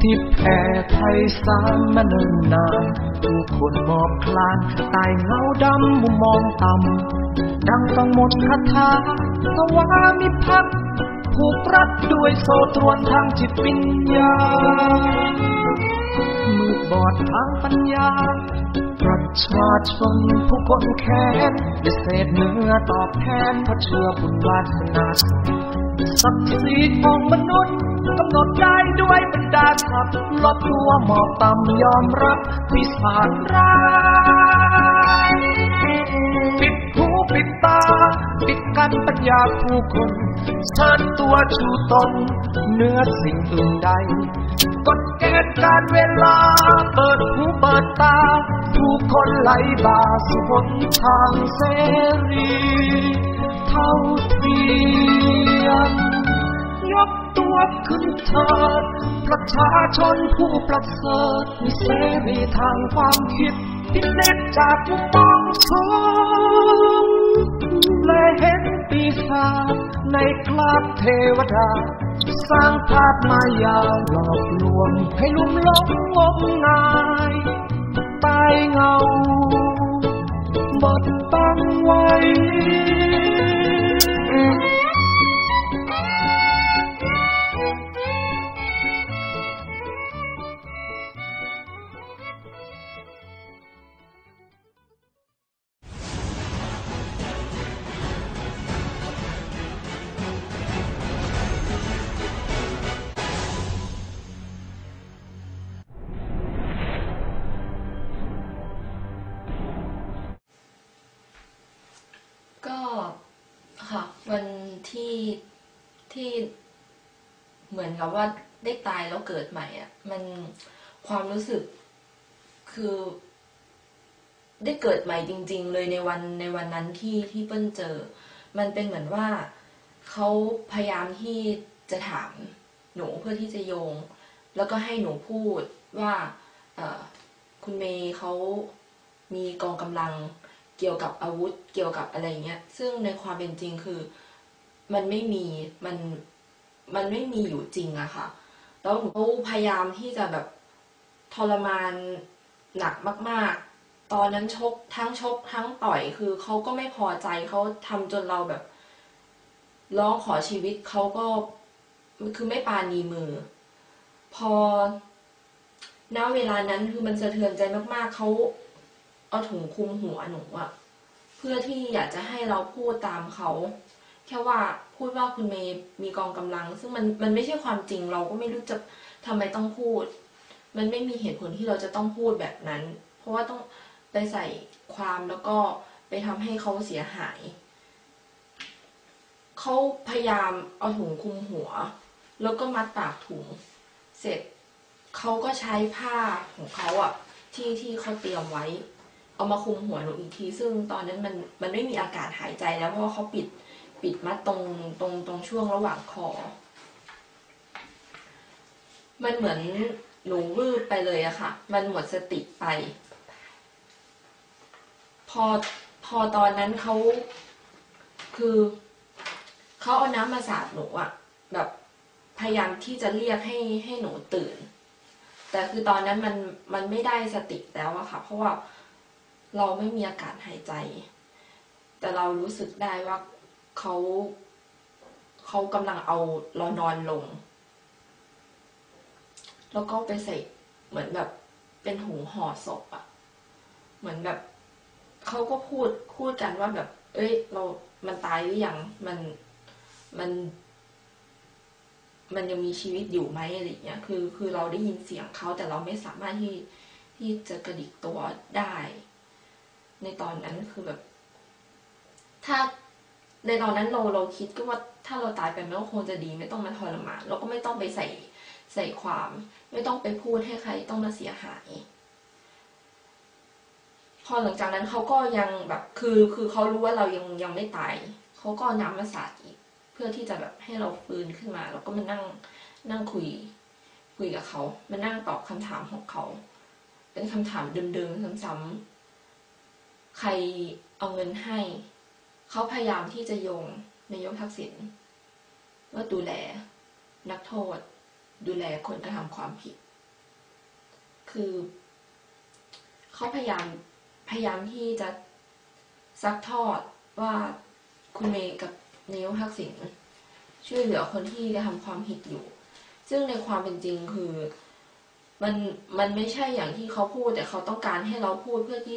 ที่แผ่ไทยสามมาเนิ่นนานผู้คนหมอบคลานตายเงาดำมุมมองต่ำดังต้องหมดคาถาสวามิภักดิ์ผูกรัดด้วยโซ่ตรวนทางจิตวิญญาณมืดบอดทางปัญญาประชาชนผู้คนแค้นได้เศษเนื้อตอบแทนเพราะเชื่อบุญวาสนา ศักดิ์ศรีของมนุษย์กำหนดได้ด้วยบรรดาศักดิ์ลดตัวหมอบต่ำยอมรับวิสานร้ายปิดหูปิดตา ปิดกันปัญญาผู้คนเชิญตัวชูตนเนื้อสิ่งอื่นใดกฎเกณฑ์การเวลา เปิดหูเปิดตา ผู้คนไหลบ่าสู่หนทางเสรี เท่าเทียมยกตัวขึ้นเถิดประชาชนผู้ประเสริฐมีเสรีทางความคิดที่เน็ตจากมุมมองสูงและเห็นปีศาจในคราบเทวดา สร้างภาพมายาหลอกลวงให้ลุ่มหลงงมงาย ที่เหมือนกับว่าได้ตายแล้วเกิดใหม่อะ มันความรู้สึกคือ ได้เกิดใหม่จริง ๆ เลยในวันในวันนั้นที่ที่เปิ้ลเจอ มันเป็นเหมือนว่าเขาพยายามที่จะถามหนูเพื่อที่จะโยง แล้วก็ให้หนูพูดว่าคุณเมย์เขามีกองกำลังเกี่ยวกับอาวุธเกี่ยวกับอะไรเงี้ย ซึ่งในความเป็นจริงคือ มันไม่มีมันมันไม่มีอยู่จริงอะค่ะ แล้วหนูก็พยายามที่จะแบบทรมานหนักมาก ๆ ตอนนั้นชกทั้งชกทั้งต่อยคือเขาก็ไม่พอใจเขาทำจนเราแบบร้องขอชีวิตเขาก็คือไม่ปานีมือ พอณเวลานั้นคือมันสะเทือนใจมากๆเขาเอาถุงคลุมหัวหนูอะเพื่อที่อยากจะให้เราพูดตามเขา แค่ว่าพูดว่าคุณเมย์มีกองกำลัง ซึ่งมันมันไม่ใช่ความจริงเราก็ไม่รู้จะทำไมต้องพูด มันไม่มีเหตุผลที่เราจะต้องพูดแบบนั้น เพราะว่าต้องไปใส่ความแล้วก็ไปทำให้เขาเสียหาย เขาพยายามเอาถุงคลุมหัว แล้วก็มัดปากถุง เสร็จเขาก็ใช้ผ้าของเขาอะที่ที่เขาเตรียมไว้ เอามาคลุมหัวหนูอีกที ซึ่งตอนนั้นมันมันไม่มีอากาศหายใจแล้วเพราะว่าเขาปิด ปิดมัดตรงตรงตรงช่วงระหว่างคอ มันเหมือนหนูวืบไปเลยอะค่ะ มันหมดสติไป พอพอตอนนั้นเขาคือเขาเอาน้ำมาสาดหนูอะแบบพยายามที่จะเรียกให้ให้หนูตื่น แต่คือตอนนั้นมันมันไม่ได้สติแล้วอะค่ะ เพราะว่าเราไม่มีอากาศหายใจ แต่เรารู้สึกได้ว่า เขาเขากำลังเอาเรานอนลง แล้วก็ไปใส่เหมือนแบบเป็นถุงห่อศพอะเหมือนแบบเขาก็พูดพูดกันว่าแบบ เอ้ย เรามันตายหรือยังมันมัน มันยังมีชีวิตอยู่ไหมอะไรอย่างเงี้ยคือ คือเราได้ยินเสียงเขาแต่เราไม่สามารถที่ที่จะกระดิกตัวได้ ในตอนนั้นคือแบบ ถ้า ในตอนนั้นเราเราคิดก็ว่าถ้าเราตายไปมันก็คงจะดีไม่ต้องมาทรมานเราก็ไม่ต้องไปใส่ใส่ความ ไม่ต้องไปพูดให้ใครต้องมาเสียหาย พอหลังจากนั้นเขาก็ยังแบบคือคือเขารู้ว่าเรายังยังไม่ตายเขาก็น้ำมาสาดอีก เพื่อที่จะแบบให้เราฟื้นขึ้นมา แล้วก็มานั่งนั่งคุย คุยกับเขามานั่งตอบคำถามของเขาเป็นคำถามเดิมๆซ้ำๆใครเอาเงินให้ เขาพยายามที่จะโยงนายกทักษิณว่าดูแลนักโทษ ดูแลคนกระทำความผิด คือเขาพยายามพยายามที่จะซักทอดว่าคุณเมย์กับนายกทักษิณช่วยเหลือคนที่กระทำความผิดอยู่ ซึ่งในความเป็นจริงคือมันมันไม่ใช่อย่างที่เขาพูดแต่เขาต้องการให้เราพูดเพื่อที่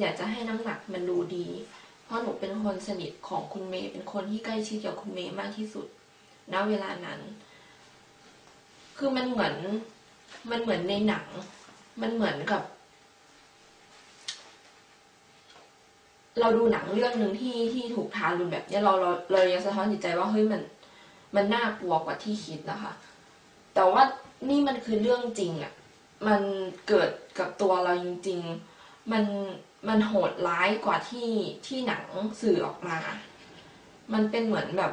อยากจะให้น้ำหนักมันดูดี เพราะหนูเป็นคนสนิทของคุณเมย์เป็นคนที่ใกล้ชิดกับคุณเมย์มากที่สุดณเวลานั้น คือมันเหมือนมันเหมือนในหนัง มันเหมือนกับ เราดูหนังเรื่องหนึ่งที่ที่ถูกทารุณแบบเนี้ยเราเราเรายังสะท้อนจิตใจว่าเฮ้ยมัน มันน่ากลัวกว่าที่คิดนะคะ แต่ว่านี่มันคือเรื่องจริงอะ่ะมันเกิดกับตัวเราจริง ๆ มัน มันโหดร้ายกว่าที่ที่หนังสื่อออกมา มันเป็นเหมือนแบบ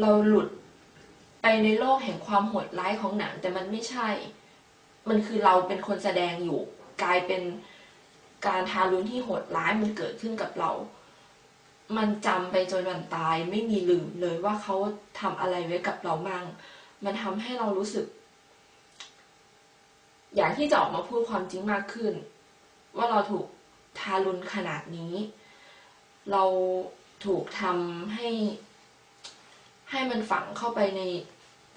เราหลุดไปในโลกแห่งความโหดร้ายของหนัง แต่มันไม่ใช่ มันคือเราเป็นคนแสดงอยู่ กลายเป็นการทารุณที่โหดร้ายมันเกิดขึ้นกับเรา มันจำไปจนวันตาย ไม่มีลืมเลยว่าเขาทำอะไรไว้กับเรามั่ง มันทำให้เรารู้สึก อยากที่จะออกมาพูดความจริงมากขึ้น ว่าเราถูก ทารุณขนาดนี้ เราถูกทำให้ ให้มันฝังเข้าไปใน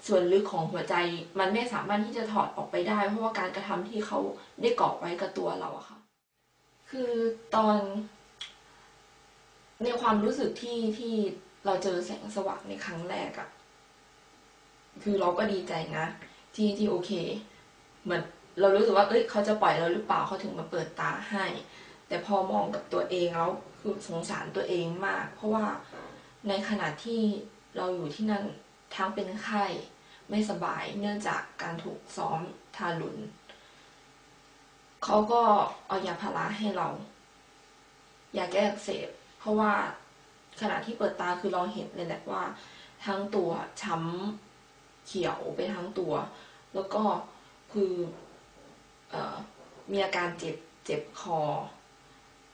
ส่วนลึกของหัวใจ มันไม่สามารถที่จะถอดออกไปได้ เพราะว่าการกระทำที่เขาได้ก่อไว้กับตัวเราอะค่ะ คือตอน ในความรู้สึกที่ที่เราเจอแสงสว่างในครั้งแรกอะคือเราก็ดีใจนะ ที่ที่โอเค เหมือนเรารู้สึกว่า เอ้ย เขาจะปล่อยเราหรือเปล่าเขาถึงมาเปิดตาให้ แต่พอมองกับตัวเองแล้วคือสงสารตัวเองมาก เพราะว่าในขณะที่เราอยู่ที่นั่นทั้งเป็นไข้ไม่สบายเนื่องจากการถูกซ้อมทารุณเขาก็เอายาพาราให้เรายาแก้อักเสบเพราะว่าขณะที่เปิดตาคือเราเห็นเลยแหละว่า ทั้งตัวช้ำเขียวไปทั้งตัว แล้วก็คือออมีอาการเจ็บเจ็บคอ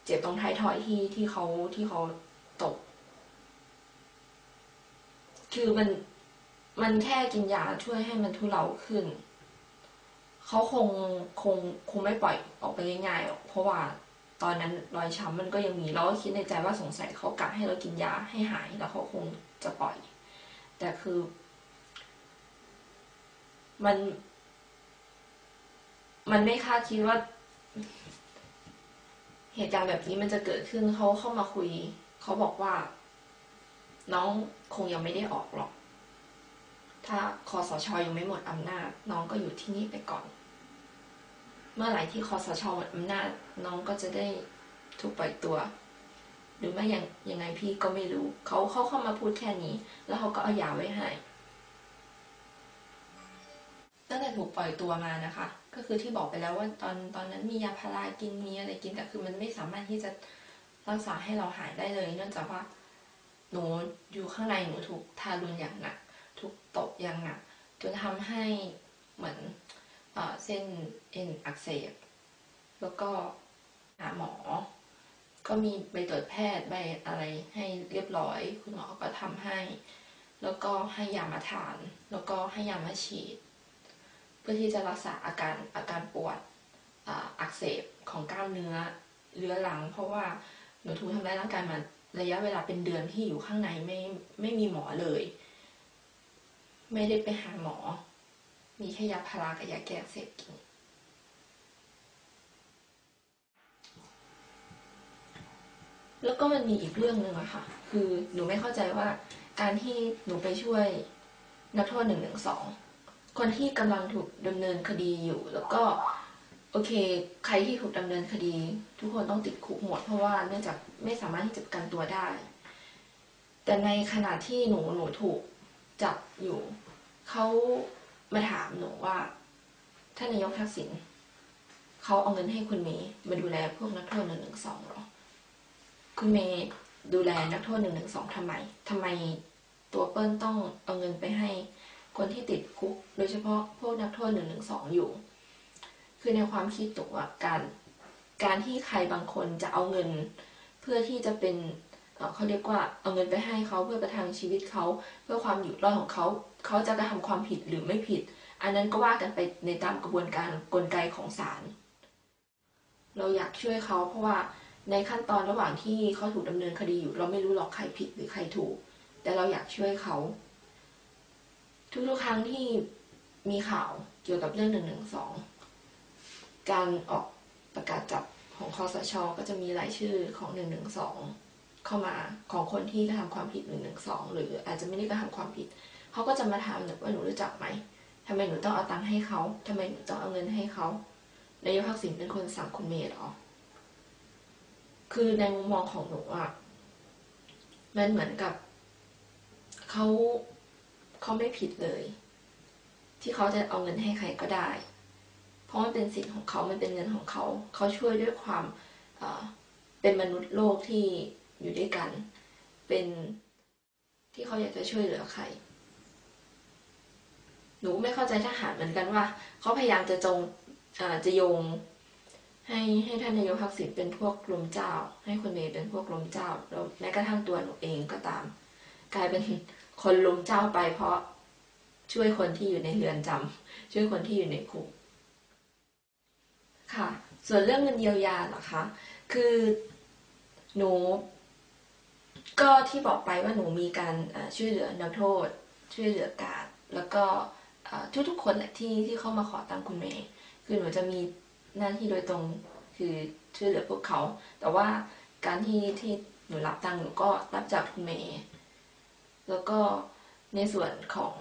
เจ็บตรงท้ายทอยที่ที่เขาที่เขาตก คือมันมันแค่กินยาช่วยให้มันทุเลาขึ้น เขาคงคงคงไม่ปล่อยออกไปง่ายๆเพราะว่าตอนนั้นรอยช้ำมันก็ยังมีเราก็คิดในใจว่าสงสัยเขากะให้เรากินยาให้หายแล้วเขาคงจะปล่อย แต่คือ มัน มันไม่คาดคิดว่า เหตุการณ์แบบนี้มันจะเกิดขึ้นเขาเข้ามาคุย เขาบอกว่า น้องคงยังไม่ได้ออกหรอก ถ้าคอสชยังไม่หมดอำนาจ น้องก็อยู่ที่นี่ไปก่อน เมื่อไหร่ที่คอสชหมดอำนาจ น้องก็จะได้ถูกปล่อยตัว หรือไม่ยังยังไงพี่ก็ไม่รู้ เขาเขาเข้ามาพูดแค่นี้ แล้วเขาก็เอายาไว้ให้ ตั้งแต่ถูกปล่อยตัวมานะคะ ก็คือที่บอกไปแล้วว่าตอนตอนนั้นมียาพารากินมีอะไรกินแต่คือมันไม่สามารถที่จะรักษาให้เราหายได้เลย เนื่องจากว่าหนูอยู่ข้างในหนูถูกทารุณอย่างหนัก ถูกตบอย่างหนักจนทำให้เหมือนเอเส้นเอ็นอักเสบแล้วก็หาหมอ ก็มีใบตรวจแพทย์ใบอะไรให้เรียบร้อย คุณหมอก็ทำให้ แล้วก็ให้ยามาทาน แล้วก็ให้ยามาฉีด พื่อที่จะรักษาอาการอาการปวดอ,อักเสบของกล้ามเนื้อเรื้อรัง เพราะว่าหนูถูกทำร้ายร่างกายมาระยะเวลาเป็นเดือนที่อยู่ข้างในไม่ไม่มีหมอเลย ไม่ได้ไปหาหมอ มีแค่ยาพารากับยาแก้อักเสบกินแล้วก็มันมีอีกเรื่องหนึ่งอะค่ะ คือหนูไม่เข้าใจว่าการที่หนูไปช่วยนักโทษหนึ่งหนึ่งสอง คนที่กำลังถูกดำเนินคดีอยู่ แล้วก็โอเค ใครที่ถูกดำเนินคดี ทุกคนต้องติดคุกหมด เพราะว่าเนื่องจากไม่สามารถที่จะประกันตัวได้ แต่ในขณะที่หนูหนูถูกจับอยู่เขามาถามหนูว่าท่านนายกทักษิณเขาเอาเงินให้คุณเมย์มาดูแลพวกนักโทษหนึ่งหนึ่งสองหรอคุณเมย์ดูแลนักโทษหนึ่งหนึ่งสองทำไมทำไมตัวเปิ้ลต้องเอาเงินไปให้ คนที่ติดคุก โดยเฉพาะพวกนักโทษหนึ่งหนึ่งสองอยู่ คือในความคิดตัวการการที่ใครบางคนจะเอาเงิน เพื่อที่จะเป็นเเขาเรียกว่าเอาเงินไปให้เขาเพื่อประทังชีวิตเขาเพื่อความอยู่รอดของเขาเขาจะกระทำความผิดหรือไม่ผิด อันนั้นก็ว่ากันไปในตามกระบวนการกลไกของศาลเราอยากช่วยเขาเพราะว่าในขั้นตอนระหว่างที่เขาถูกดำเนินคดีอยู่ เราไม่รู้หรอกใครผิดหรือใครถูก แต่เราอยากช่วยเขา ทุกๆครั้งที่มีข่าวเกี่ยวกับเรื่องหนึ่งหนึ่งสองการออกประกาศจับของคอสชก็จะมีรายชื่อของหนึ่งหนึ่งสองเข้ามาของคนที่กระทำความผิดหนึ่งหนึ่งสองหรืออาจจะไม่ได้กระทำความผิดเขาก็จะมาถามว่าหนูรู้จักไหมทำไมหนูต้องเอาตังค์ให้เขาทำไมหนูต้องเอาเงินให้เขานายกทักษิณเป็นคนสั่งคุณเมย์หรอ คือในมุมมองของหนูอะมันเหมือนกับเขา เขาไม่ผิดเลย ที่เขาจะเอาเงินให้ใครก็ได้ เพราะมันเป็นสิทธิ์ของเขามันเป็นเงินของเขา เขาช่วยด้วยความเป็นมนุษย์โลกที่อยู่ด้วยกัน เป็นที่เขาอยากจะช่วยเหลือใคร หนูไม่เข้าใจทหารเหมือนกันว่า เขาพยายามจะจงจะโยงให้ให้ท่านนายกทักษิณเป็นพวกลมเจ้า ให้คุณเมย์เป็นพวกลมเจ้าแล้วแม้กระทั่งตัวหนูเองก็ตาม กลายเป็น คนลุมเจ้าไปเพราะช่วยคนที่อยู่ในเรือนจำช่วยคนที่อยู่ในคุกค่ะ ส่วนเรื่องเงินเยียวยาเหรอคะคือหนู ก็ที่บอกไปว่าหนูมีการช่วยเหลือนักโทษ ช่วยเหลือกาดแล้วก็ทุกๆคนแหละที่ที่เข้ามาขอตังค์คุณเมย์คือหนูจะมีหน้าที่โดยตรงคือช่วยเหลือพวกเขา แต่ว่าการที่ที่หนูรับตังค์หนูก็รับจากคุณเมย์ แล้วก็ในส่วนของ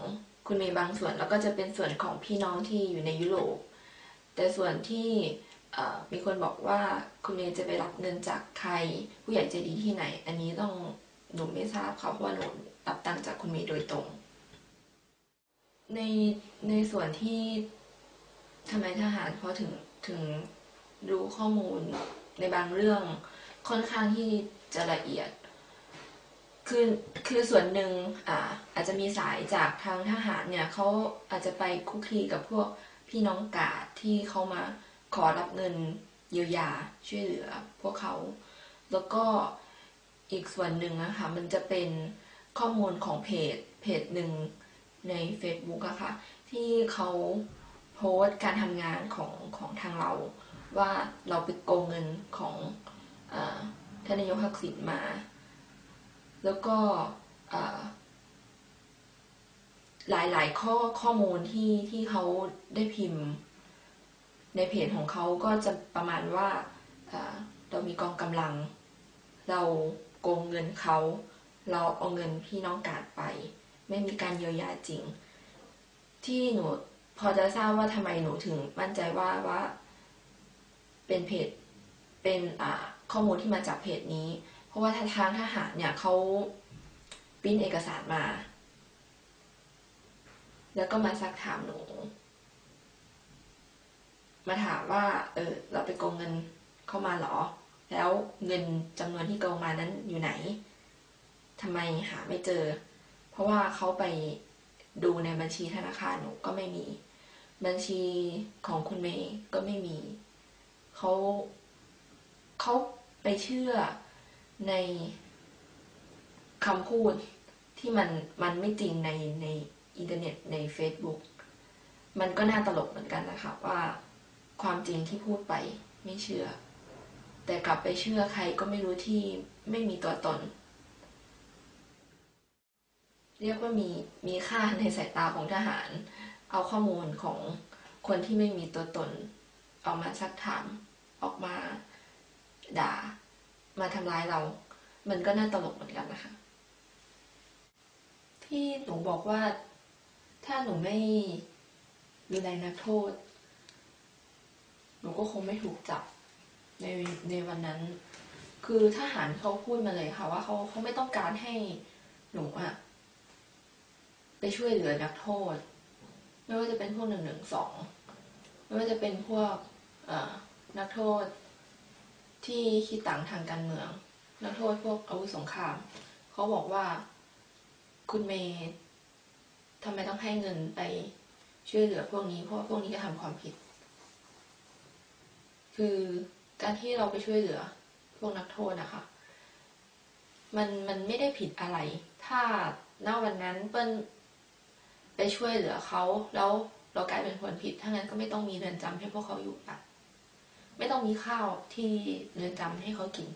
คุณเมย์บางส่วน แล้วก็จะเป็นส่วนของพี่น้องที่อยู่ในยุโรป แต่ส่วนที่มีคนบอกว่าคุณเมย์จะไปรับเงินจากใครผู้ใหญ่ใจดีที่ไหน อันนี้ต้องหนูไม่ทราบค่ะเพราะว่าหนูรับตังจากคุณเมย์โดยตรง ในในส่วนที่ทำไมทหารเขาถึงถึงรู้ข้อมูลในบางเรื่องค่อนข้างที่จะละเอียด คือคือส่วนหนึ่งอ่าอาจจะมีสายจากทางทหารเนี่ยเขาอาจจะไปคุกคีกับพวกพี่น้องกาดที่เขามาขอรับเงินเยียวยาช่วยเหลือ พวกเขา แล้วก็อีกส่วนหนึ่งนะคะมันจะเป็นข้อมูลของเพจเพจหนึ่งใน Facebook อะค่ะที่เขาโพสต์การทำงานของของทางเรา ว่าเราไปโกงเงินของอท่านนายกทักษิณมา แล้วก็หลายหลายๆ ข้อข้อมูลที่ที่เขาได้พิมพ์ ในเพจของเขาก็จะประมาณว่าเรามีกองกำลัง เราโกงเงินเขา เราเอาเงินพี่น้องกาดไป ไม่มีการเยียวยาจริง ที่หนูพอจะทราบว่าทำไมหนูถึงมั่นใจว่าว่า เป็นเพจเป็นข้อมูลที่มาจากเพจนี้ ราะว่าทางทหารเนี่ยเขาปิ้นเอกสารมา แล้วก็มาซักถามหนู มาถามว่า เออ เราไปโกงเงินเข้ามาหรอ แล้วเงินจำนวนที่โกงมานั้นอยู่ไหนทำไมหาไม่เจอ เพราะว่าเขาไปดูในบัญชีธนาคารหนูก็ไม่มี บัญชีของคุณเมย์ก็ไม่มี เขาเขาไปเชื่อ ในคำพูดที่มันมันไม่จริงในในอินเทอร์เน็ตใน Facebook มันก็น่าตลกเหมือนกันนะคะว่าความจริงที่พูดไปไม่เชื่อ แต่กลับไปเชื่อใครก็ไม่รู้ที่ไม่มีตัวตน เรียกว่ามีมีค่าในสายตาของทหาร เอาข้อมูลของคนที่ไม่มีตัวตนออกมาซักถามออกมาด่า มาทำร้ายเรา มันก็น่าตลกเหมือนกันนะคะ ที่หนูบอกว่าถ้าหนูไม่มีนายนักโทษ หนูก็คงไม่ถูกจับในในวันนั้น คือทหารเขาพูดมาเลยค่ะว่าเขาเขาไม่ต้องการให้หนูอะไปช่วยเหลือนักโทษ ไม่ว่าจะเป็นพวกหนึ่งหนึ่งสองไม่ว่าจะเป็นพวกนักโทษ ที่คิดต่างทางการเมืองนักโทษพวกอาวุธสงคราม เขาบอกว่าคุณเมย์ทำไมต้องให้เงินไปช่วยเหลือพวกนี้ เพราะพวกนี้ก็ทำความผิด คือการที่เราไปช่วยเหลือพวกนักโทษนะคะ มันมันไม่ได้ผิดอะไร ถ้าณวันนั้นเปิ้ลไปช่วยเหลือเขาแล้วเรากลายเป็นคนผิดถ้างั้นก็ไม่ต้องมีเรือนจำให้พวกเขาอยู่ปะ ไม่ต้องมีข้าวที่เรือนจำให้เขากิน